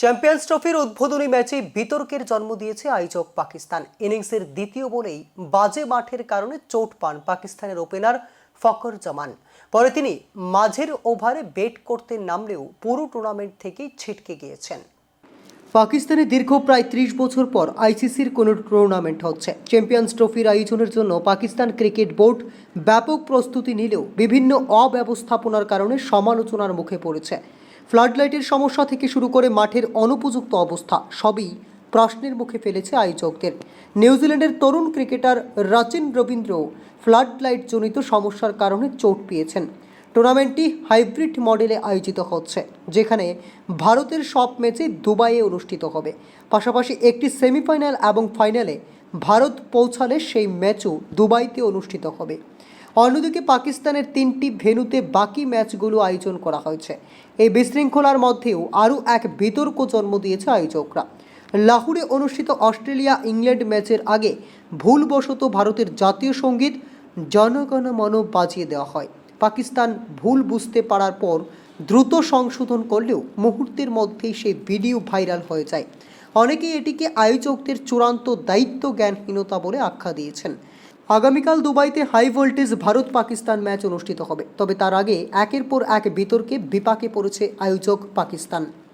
Champions ট্রফির উদ্বোধনী ম্যাচে বিতর্কের জন্ম দিয়েছে আয়োজক পাকিস্তান। ইনিংসের দ্বিতীয় বলেই বাজে মাঠের কারণে চোট পান পাকিস্তানের ওপেনার ফকর জামান। পরে তিনি মাঝের ওভারে বেট করতে নামলেও পুরো টুর্নামেন্ট থেকেই ছিটকে গিয়েছেন। পাকিস্তানে দীর্ঘ প্রায় ত্রিশ বছর পর আইসিসির কোনো টুর্নামেন্ট হচ্ছে। চ্যাম্পিয়ন্স ট্রফির আয়োজনের জন্য পাকিস্তান ক্রিকেট বোর্ড ব্যাপক প্রস্তুতি নিলেও বিভিন্ন অব্যবস্থাপনার কারণে সমালোচনার মুখে পড়েছে। ফ্লাডলাইটের সমস্যা থেকে শুরু করে মাঠের অনুপযুক্ত অবস্থা, সবই প্রশ্নের মুখে ফেলেছে আয়োজকদের। নিউজিল্যান্ডের তরুণ ক্রিকেটার রাচিন রবীন্দ্র ফ্লাডলাইট জনিত সমস্যার কারণে চোট পেয়েছেন। টুর্নামেন্টটি হাইব্রিড মডেলে আয়োজিত হচ্ছে, যেখানে ভারতের সব ম্যাচে দুবাইয়ে অনুষ্ঠিত হবে। পাশাপাশি একটি সেমিফাইনাল এবং ফাইনালে ভারত পৌঁছালে সেই ম্যাচও দুবাইতে অনুষ্ঠিত হবে। অন্যদিকে পাকিস্তানের তিনটি ভেন্যুতে বাকি ম্যাচগুলো আয়োজন করা হয়েছে। এই বিশৃঙ্খলার মধ্যেও আরও এক বিতর্ক জন্ম দিয়েছে আয়োজকরা। লাহোরে অনুষ্ঠিত অস্ট্রেলিয়া ইংল্যান্ড ম্যাচের আগে ভুলবশত ভারতের জাতীয় সংগীত জনগণ মন বাজিয়ে দেওয়া হয়। পাকিস্তান ভুল বুঝতে পারার পর দ্রুত সংশোধন করলেও মুহূর্তের মধ্যেই সেই ভিডিও ভাইরাল হয়ে যায়। অনেকেই এটিকে আয়োজকদের চূড়ান্ত দায়িত্ব জ্ঞানহীনতা বলে আখ্যা দিয়েছেন। আগামীকাল দুবাইতে high voltage Bharat Pakistan match অনুষ্ঠিত হবে। তবে তার আগে একের পর এক বিতর্কে বিপাকে পড়েছে আয়োজক পাকিস্তান।